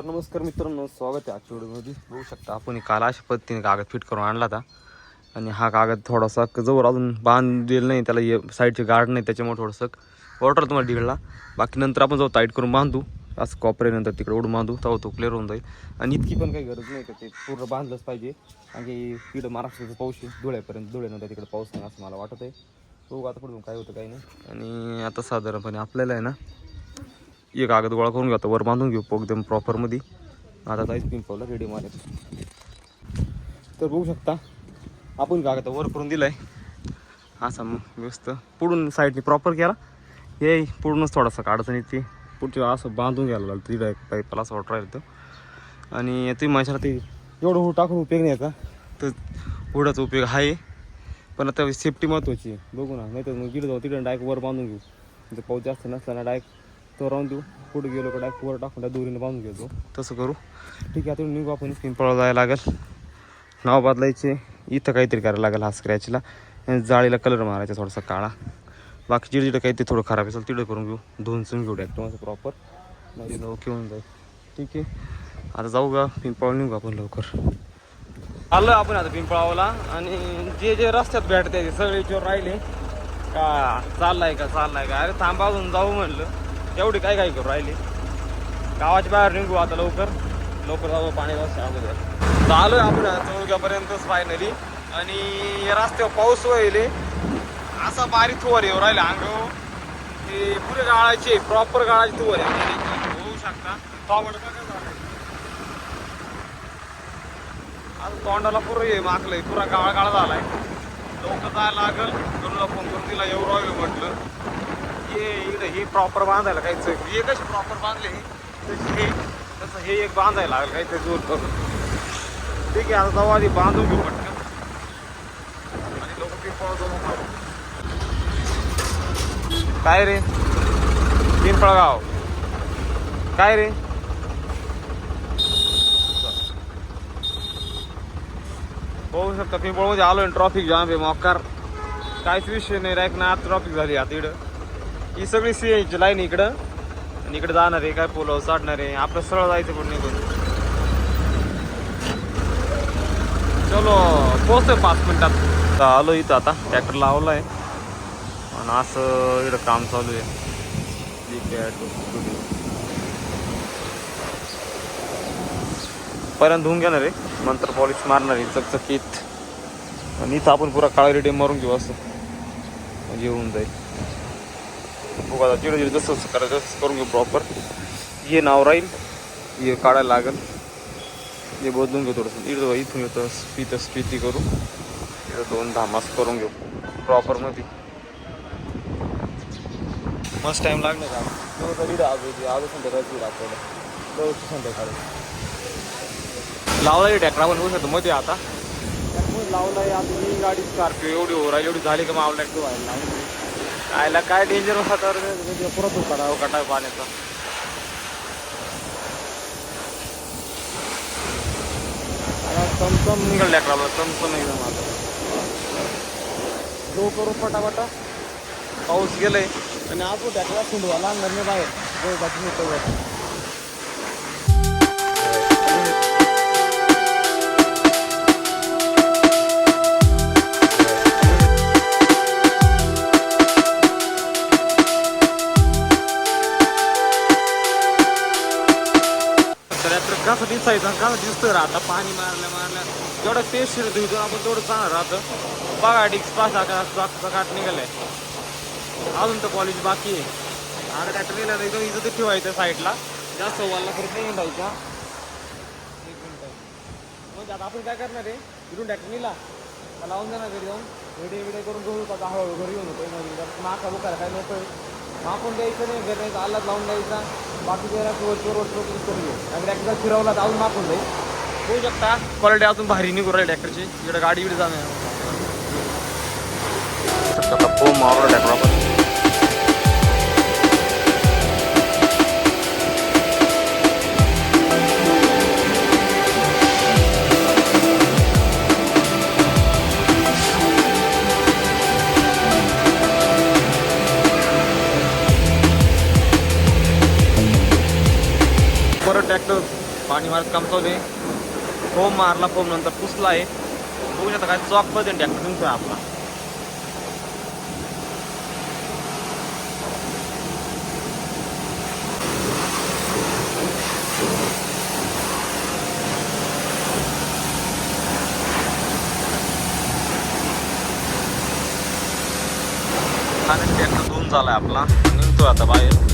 तर नमस्कार मित्रांनो स्वागत आहे आजच्या व्हिडिओमध्ये. बघू शकता आपण काल अशा पद्धतीने कागद फिट करून आणला होता. आणि हा कागद थोडासा जवळ अजून बांधलेला नाही त्याला ये साईडचे गार्ड नाही त्याच्यामुळे थोडंसं वॉटर तुम्हाला डिगळला बाकी नंतर आपण जाऊ टाईट करून बांधू. असं कॉपरेनंतर तिकडे उडून बांधू तेव्हा तो क्लिअर होऊन जाईल. आणि इतकी पण काही गरज नाही का ते पूर्ण बांधलंच पाहिजे. आणि तिकडं महाराष्ट्राचं पाऊस धुळ्यापर्यंत धुळ्यानंतर तिकडे पाऊस नाही असं मला वाटत आहे बघू आता पुढून काय होतं काही नाही. आणि आता साधारणपणे आपल्याला आहे ना एक कागद गोळा करून घेतो. वर बांधून घेऊ पोक एकदम प्रॉपरमध्ये आता जायचं पिंपवला रेडी मारायचं तर बघू शकता आपण कागद वर करून दिलाय. असा मग व्यवस्थित पुढून साईडने प्रॉपर केला. हे पुढूनच थोडासा काढायचं नाही ते पुढच्या असं बांधून घ्यायला लागलं. तिला एक पाईपला असं वाटर राहिलं तर आणि तुम्ही माझ्याला ते एवढं हो टाकून उपयोग नाही का? तर हुडाचा उपयोग आहे. पण आता सेफ्टी महत्त्वाची आहे. बघू ना नाही तर मग तिकडे जाऊ तिकडे डायरेक्ट वर बांधून घेऊ. जर पाऊस जास्त नसला ना डायरेक्ट तो राहून देऊ. पुढे गेलो का डायरेक्ट वर टाकून त्या दोरीने बांधून घेतो. तसं करू. ठीक आहे आता निघू आपण. पिंपळा जायला लागेल. नाव बदलायचे. इथं काहीतरी करायला लागेल हा स्क्रॅचला आणि जाळीला कलर मारायचा थोडासा काळा. बाकी जिडे जिडे काही ते थोडं खराब असेल तिकडे करून घेऊ. धुवून चुन घेऊ डायरेक्ट असं प्रॉपर म्हणजे जाऊ घेऊन जाईल ठीक आहे. आता जाऊ का? पिंपळा निघू आपण लवकर. आलो आपण आता पिंपळावला. आणि जे जे रस्त्यात भेटते ते सगळे चोर राहिले. का? चाललाय का? चाललाय का? अरे थांबा अजून जाऊ म्हणलं. एवढी काय काय करू राहिली? गावाच्या बाहेर निघू आता लवकर. लवकर जाऊ पाणी अगोदर चालू आहे आपण आता चौक्यापर्यंतच फायनली आणि रस्त्यावर पाऊस व्हायले असा बारीक थोर येऊ राहिले अंग. ते पुरे गाळाची प्रॉपर गाळाची थोर आहे होऊ शकता. थोबड आता तोंडाला पुरं ये मागलंय पुरा गाळा गाळा झालाय. लवकर जायला लागल. गरुला फोन करून तिला येऊ राहिलो म्हटलं. हे इकडे हे प्रॉपर बांधायला काहीच हे कशी प्रॉपर बांधले हे? तसं हे एक बांधायला लागलं काहीतरी जोर करून. ठीक आहे आता जाऊ आधी बांधून घेऊ पटकन. आणि लोक पिंपळा काय रे? पिंपळगाव. काय रे? बघू शकता पिंपळमध्ये आलो ट्रॉफिक जाम आहे मोकार काहीच विषय नाही राईक ना आज ट्रॉफिक झाली आता इकडं. ही सगळी सी लाईन इकडं. आणि इकडे जाणार आहे काय पोलो चाडणार आहे. आपलं सरळ जायचं पण निघून. चलो पोहोचतोय पाच मिनिटात. आलो इथं आता ट्रॅक्टर लावला आहे आणि असं इकडं काम चालू आहे. ठीक आहे, पर्यंत धुवून घेणार आहे. नंतर पॉलिश मारणार आहे चकचकीत. आणि इथं आपण पुरा काळा रेडी मारून घेऊ असं. म्हणजे होऊन जाईल. बघू आता जिडं जिडं जसं जसं करायचं तसं करून घेऊ प्रॉपर हे नाव राहील. हे काढायला लागेल. हे बदलून घेऊ थोडंसं. इथं इथून येतं स्पीत स्पिती करू. इथं दोन धामास करून घेऊ. प्रॉपरमध्ये मस्त टाईम लागणार का? तरी आज संध्याकाळी. लावला आपण बघू शकतो मध्ये आता. लावलाय आता ही गाडी स्कॉर्पिओ एवढी हो राहिली एवढी झाली का मग आवडला व्हायला? लागली आयला काय डेंजर वातावरण परत उकाडा काढा पाण्याचा. चमचम निघाल ट्रॅक्टरला चमचम एकदम आता जो करू पटापटा. पाऊस गेलाय आणि आपण त्याला सुंदवाला अंगरने बाहेर. जवळपास निघतो तर दिसायचं का दिसतं राहता पाणी मारल्या मारल्या जेवढं पेस्ट धुतो आपण तेवढं चांगलं राहतं. बघा डिक्स पाच काट निघालाय. अजून तर कॉलेज बाकी आहे. आता ट्रॅक्टर नेला एकदम इथं ते ठेवायचं साईडला जास्त वाला करत नाही हिंडायचा एक मिनिट. म्हणजे आता आपण काय करणार आहे? इथून ट्रॅक्टर नेला लावून जाणार घरी जाऊन व्हिडिओ विडे करून घेऊ का हळूहळू घरी येऊन होतो माका बुकायला काय नको मापून द्यायचं नाही घर नाही आलाच लावून द्यायचा. बाकी जरा चोर वोट करून घेऊ आणि ट्रॅक्टर फिरवला तर अजून मापून जाईल. होऊ शकता. क्वालिटी अजून भारी निघू राहील ट्रॅक्टरची इकडे गाडी इकडे जाणार मावला ट्रॅक्टर आपण. परत ट्रॅक्टर काम चालू आहे. फोम मारला फोम नंतर पुसला आहे. बघू शकता काय चॉकमध्ये ट्रॅक्टर तुमचा आपला. आणि ट्रॅक्टर धुवून झालाय आपला. निघतोय आता बाहेर.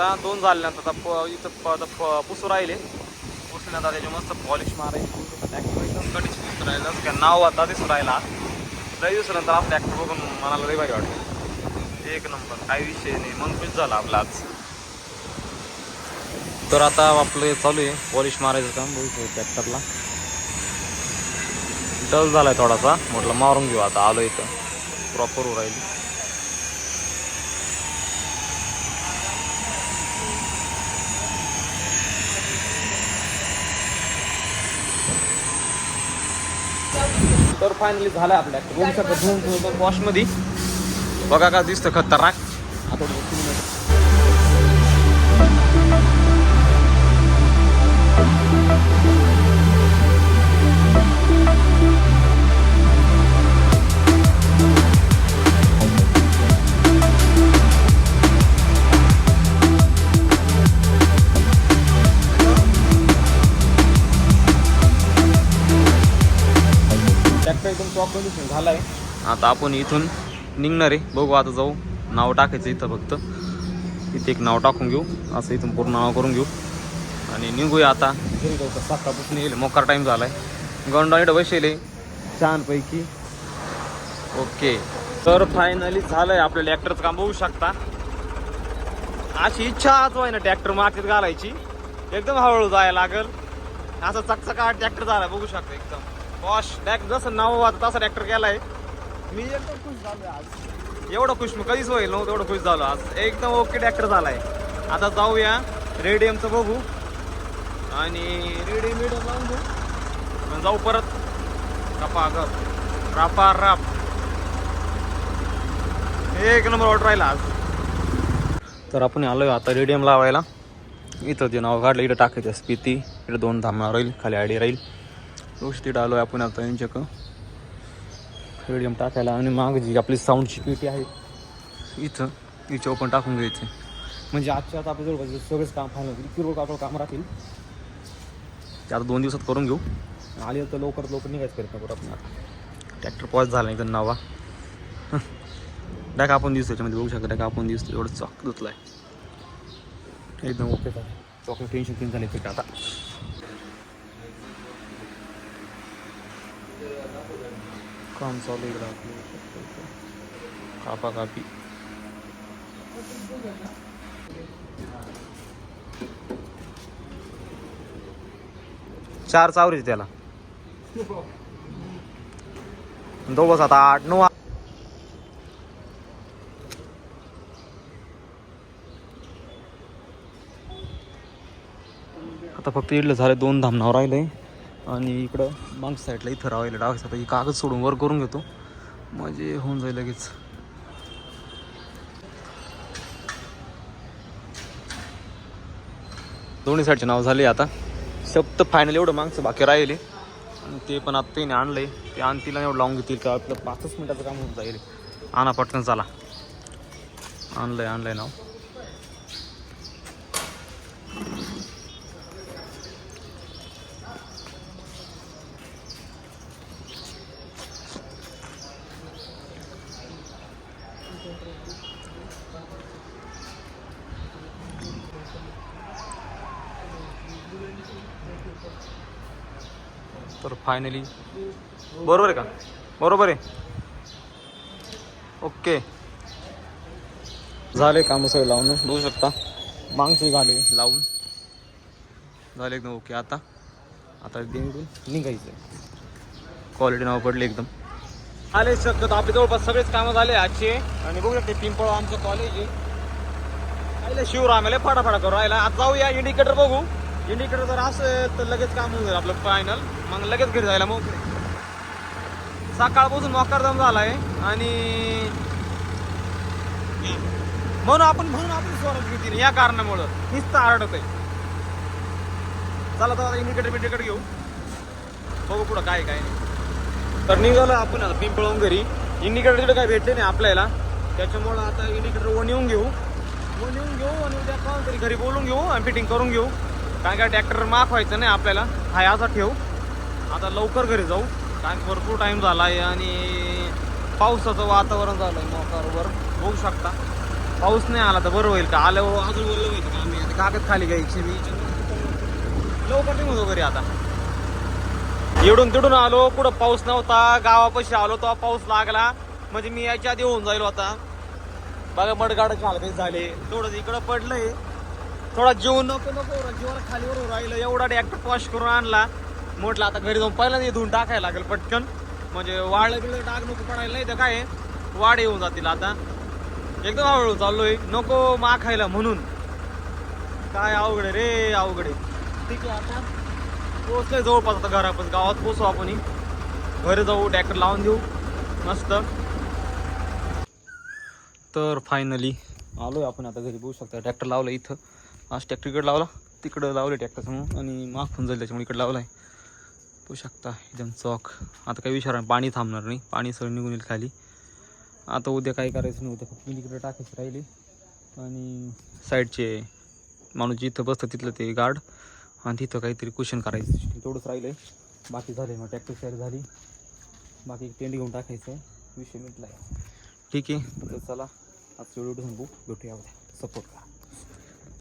आता दोन झाल्यानंतर आता प- इथं प- आता पुसू राहिले. पुसल्यानंतर त्याचे मस्त पॉलिश मारायची. ट्रॅक्टर एकदम कंडिशन दिसून राहिलं त्या नाव आता दिसून राहिला. लई दिवसानंतर आपलं ॲक्टर बघून मनाला लई भारी वाटतं एक नंबर काही विषय नाही. मन खुश झाला आपला आज. तर आता आपलं चालू आहे. पॉलिश मारायचं काम. बघू ट्रॅक्टरला डल झालाय थोडासा. म्हटलं मारून घेऊ आता. आलो इथं. प्रॉपर राहिली. तर फायनली झालं आपल्या. दोन सगळं धुवून ठेवतो वॉशमध्ये बघा का दिसतं खतरनाक. आता थोडं आता आपण इथून निघणार आहे. बघू आता जाऊ. नाव टाकायचं इथं फक्त. इथे एक नाव टाकून घेऊ. असं इथून पूर्ण नाव करून घेऊ. आणि निघूया आता. घरी जाऊ तर सकाळपासून येईल. मोकार टाईम झालाय. गंडाईट बसेले छानपैकी. ओके. तर फायनली झालंय. आपल्या ट्रॅक्टरचं काम बघू शकता. अशी इच्छा आज आहे ना ट्रॅक्टर मातीत घालायची. एकदम हळूहळू जायला लागल. असा चकचका ट्रॅक्टर झाला बघू शकता एकदम. वॉश ट्रॅक्टर जसं नाव आता तसा ट्रॅक्टर केलाय मी एकदम खुश झालो आज. एवढं खुश मी कधीच होईल नव्हतं एवढं खुश झालो आज. एकदम ओके ट्रॅक्टर झालाय. आता जाऊया रेडियमचं बघू. आणि रेडियम लावून मग जाऊ परत. रपा गप. रापा राप एक नंबर ऑर्डर राहिला आज. तर आपण आलोय आता रेडियम लावायला. इथं जे नाव काढलं इथं टाकायचं स्पिती इथं दोन धामणार राहील खाली आडी राहील. व्यवस्थित आलो आहे आपण आता यांच्याक रेडियम टाकायला आणि माग जी आपली साऊंड सिक्युरिटी आहे. इथं हिच्यावर पण टाकून घ्यायचं. म्हणजे आजच्या आता आपल्या जवळपास सगळंच काम फायनल होतील किरकोळ कापड काम राहतील. ते आता दोन दिवसात करून घेऊ. आली तर लवकर लवकर निघायचं प्रयत्न करू आपण ट्रॅक्टर पॉज झाला तर नावा? डायक आपण दिसतो याच्यामध्ये बघू शकता डायक आपण दिसतो एवढं चॉक धुतलाय. एकदम ओके झालं. चॉकलेट टेन्शन क्लीन झाले आता. काम चालू इकडं आपलं कापा कापी चार चावरीच त्याला. दोघं आता आठ नऊ आता फक्त इडलं झालं दोन धामनावर राहिले आणि इकडं माग साईडला इथं रावायला डावायचं आता ही कागद सोडून वर करून घेतो. म्हणजे होऊन जाईल लगेच. दोन्ही साईडचे नाव झाले आता. सप्त फायनल एवढं मागचं बाकी राहिले. आणि ते पण आता आणलं आणलंय. ते आणतीला एवढं लावून घेतील का? आपलं पाचच मिनिटाचं काम होऊन जाईल. आणा पटकन चला. आणलंय आणलंय नाव. तर फायनली बरोबर आहे का? बरोबर आहे. ओके झाले काम सगळे लावून. बघू शकता. मागचे झाले. लावून. झाले एकदम ओके आता आता निघून निघायचं. क्वालिटी नाव पडली एकदम. आले शकत आपले जवळपास सगळेच कामं झाले आजचे. आणि बघू शकते पिंपळ आमचं कॉलेज आहे. शिवराम शिवरामेला फाटाफाटा करू राहिला. आता जाऊया इंडिकेटर बघू. इंडिकेटर जर असेल तर लगेच काम होऊन जाईल आपलं फायनल मग लगेच घरी जायला मग सकाळपासून मोकारदम झालाय आणि म्हणून आपण म्हणून आपण स्वराज घेतली या कारणामुळं हीच तर अडत आहे चला तर आता इंडिकेटर बिंडिकेटर घेऊ. बघू पुढं काय काय नाही. तर निघालो आपण आता पिंपळून घरी. इंडिकेटर तिकडे काय भेटले नाही आपल्याला. त्याच्यामुळं आता इंडिकेटर वन येऊन घेऊ. वन येऊन घेऊ आणि उद्या कोण तरी घरी बोलून घेऊ आणि फिटिंग करून घेऊ. कारण का ट्रॅक्टर माफ व्हायचं नाही आपल्याला. हाय असा ठेवू. आता लवकर घरी जाऊ. कारण भरपूर टाईम झाला आहे आणि पावसाचं वातावरण झालं आहे मोकावर बघू शकता. पाऊस नाही आला तर बरं होईल का? आलं अजून बोललं होईल का? आम्ही आता कागद खाली घ्यायची मी लवकर निघतो घरी आता. एवढून तिडून आलो. कुठं पाऊस नव्हता. गावापाशी आलो तेव्हा पाऊस लागला. म्हणजे मी याच्या आधी होऊन जाईल आता. बघा मडगाड झाले झाले. थोडं इकडं पडलंय. थोडा जीव नको नको जीवाला खालीवर राहिलं. एवढा ट्रॅक्टर वॉश करून आणला. म्हटलं आता घरी जाऊन पहिल्यांदा धुवून टाकायला लागेल पटकन. म्हणजे वाळलं बिळलं टाक नको पडायला नाही तर काय वाढ येऊन जातील आता. एकदम हळूहळू चाललोय. नको मा खायला म्हणून. काय अवघड रे अवघड ठीक आहे आता. पोहोचलोय जवळपास आता घरापास गावात पोचू आपण घरी जाऊ ट्रॅक्टर लावून देऊ मस्त. तर फायनली आलोय आपण आता घरी. बघू शकता ट्रॅक्टर लावलं इथं. आज ट्रॅक्टर इकडे लावला. तिकडं लावलं ट्रॅक्टर समोर. आणि माग होऊन जाईल त्याच्यामुळे इकडे लावलाय. बघू शकता एकदम चौक. आता काही विचार पाणी थांबणार नाही. पाणी सगळं निघून येईल खाली. आता उद्या काही करायचं नाही उद्या फक्त इकडे टाकायचे राहिले. आणि साईडचे माणूस जिथं बसतं तिथलं ते गार्ड आणि तिथं काहीतरी कुशन करायचं तेवढंच राहिलंय. बाकी झाले मग ट्रॅक्टर शेअर झाली. बाकी टेंट घेऊन टाकायचं विषय मिटलाय. ठीक आहे. तर चला आज व्हिडिओ थांबू भेटूया उद्या. सपोर्ट करा.